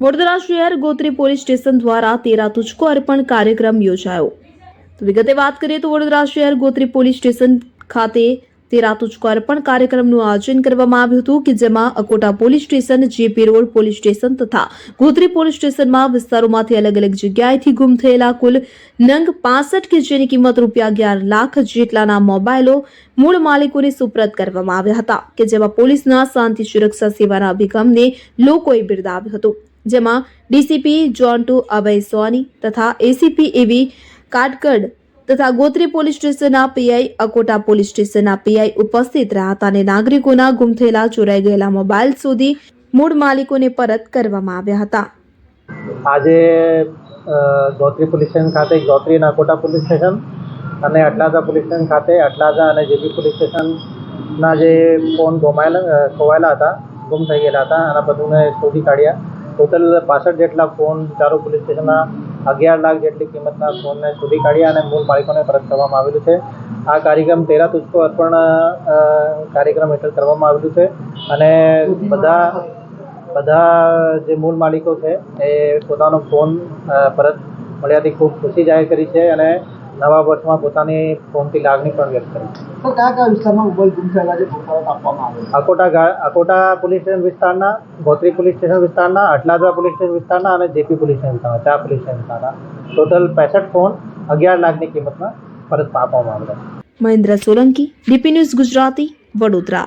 વડોદરા શહેર Gotri police station દ્વારા તેરા તુચકો અર્પણ કાર્યક્રમ યોજાયો. તો વિગતે વાત કરીએ તો વડોદરા શહેર ગોત્રી પોલીસ સ્ટેશન ખાતે તેરા તુચકો અર્પણ કાર્યક્રમનું આયોજન કરવામાં આવ્યું હતું કે જેમાં Akota police station, JP road police station તથા ગોત્રી પોલીસ સ્ટેશનમાં વિસ્તારોમાંથી અલગ અલગ જગ્યાએથી ગુમ થયેલા કુલ નંગ પાસઠ કે જેની કિંમત રૂપિયા અગિયાર લાખ જેટલાના મોબાઈલો મૂળ માલિકોને સુપ્રત કરવામાં આવ્યા હતા કે જેમાં પોલીસના શાંતિ સુરક્ષા સેવાના અભિગમને લોકોએ બિરદાવ્યું હતું. જેમાં ડીસીપી જોન્ટુ અભય સોની તથા એસીપી એવી કાટકડ તથા ગોત્રી પોલીસ સ્ટેશનના પીઆઈ અકોટા પોલીસ સ્ટેશનના પીઆઈ ઉપસ્થિત રહ્યા હતા અને નાગરિકોના ગુમ થયેલા, ચોરાઈ ગયેલા મોબાઈલ સુધી મૂળ માલિકોને પરત કરવામાં આવ્યા હતા. આજે ગોત્રી પોલીસ સ્ટેશન ખાતે, ગોત્રી નાકોટા પોલીસ સ્ટેશન અને અટલાજા પોલીસ સ્ટેશન ખાતે, અટલાજા અને જેબી પોલીસ સ્ટેશનના જે ફોન ગુમાયેલા ખોવાયેલા હતા, ગુમ થઈ ગયેલા હતા એના બધુંને શોધી કાઢ્યા. ટોટલ પાસઠ જેટલા ફોન ચારો પોલીસ સ્ટેશનના અગિયાર લાખ જેટલી કિંમતના ફોનને શોધી કાઢ્યા અને મૂળ માલિકોને પરત કરવામાં આવેલું છે. આ કાર્યક્રમ તેરા તુષ્કો અર્પણ કાર્યક્રમ હેઠળ કરવામાં આવેલું છે અને બધા બધા જે મૂળ માલિકો છે એ પોતાનો ફોન પરત મળ્યાથી ખૂબ ખુશી જાહેર કરી છે અને નવા વર્ષમાં પોતાની ફોનથી લાગણી પણ વ્યક્ત કરી. તો કયા કયા વિસ્તારમાં મોબાઈલ ગુમ થયેલા છે પરત આપવામાં આવે અકોટા અકોટા પોલીસ સ્ટેશન વિસ્તારના ગોત્રી પોલીસ સ્ટેશન વિસ્તારના અટલાદરા પોલીસ સ્ટેશન વિસ્તારના અને જેપી પોલીસ સ્ટેશન વિસ્તારના ચાર પોલીસ સ્ટેશન વિસ્તારના. ટોટલ પેસઠ ફોન અગિયાર લાખની કિંમતમાં પરત આપવામાં આવેલા છે. Mahendra Solanki DP news Gujarati Vadodara.